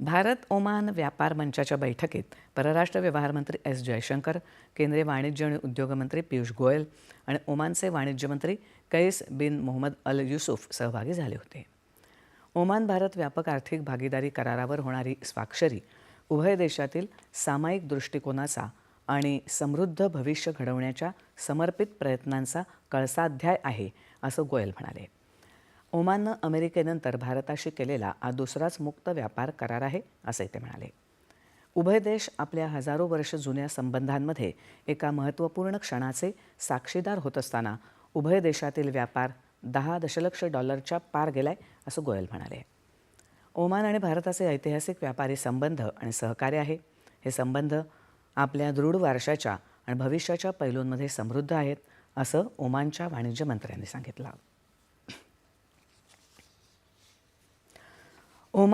Bharat Oman व्यापार मंचाच्या बैठकीत परराष्ट्र व्यवहार मंत्री एस जयशंकर केंद्रीय वाणिज्य आणि उद्योग मंत्री पियुष गोयल आणि ओमानचे वाणिज्य मंत्री कैस बिन मोहम्मद अल युसुफ सहभागी झाले होते. ओमान भारत व्यापक आर्थिक भागीदारी करारावर होणारी स्वाक्षरी उभय देशातील सामायिक दृष्टिकोनाचा आणि समृद्ध भविष्य घडवण्याच्या समर्पित प्रयत्नांचा कळसाध्याय आहे असं गोयल म्हणाले. ओमाननं अमेरिकेनंतर भारताशी केलेला हा दुसराच मुक्त व्यापार करार आहे असंही ते म्हणाले. उभय देश आपल्या हजारो वर्ष जुन्या संबंधांमध्ये एका महत्त्वपूर्ण क्षणाचे साक्षीदार होत असताना उभय देशातील व्यापार दहा दशलक्ष डॉलरच्या पार गेलाय असं गोयल म्हणाले. ओमान आणि भारताचे ऐतिहासिक व्यापारी संबंध आणि सहकार्य आहे. हे संबंध आपल्या दृढ वारशाच्या आणि भविष्याच्या पैलूंमध्ये समृद्ध आहेत असं ओमानच्या वाणिज्य मंत्र्यांनी सांगितलं. ओमान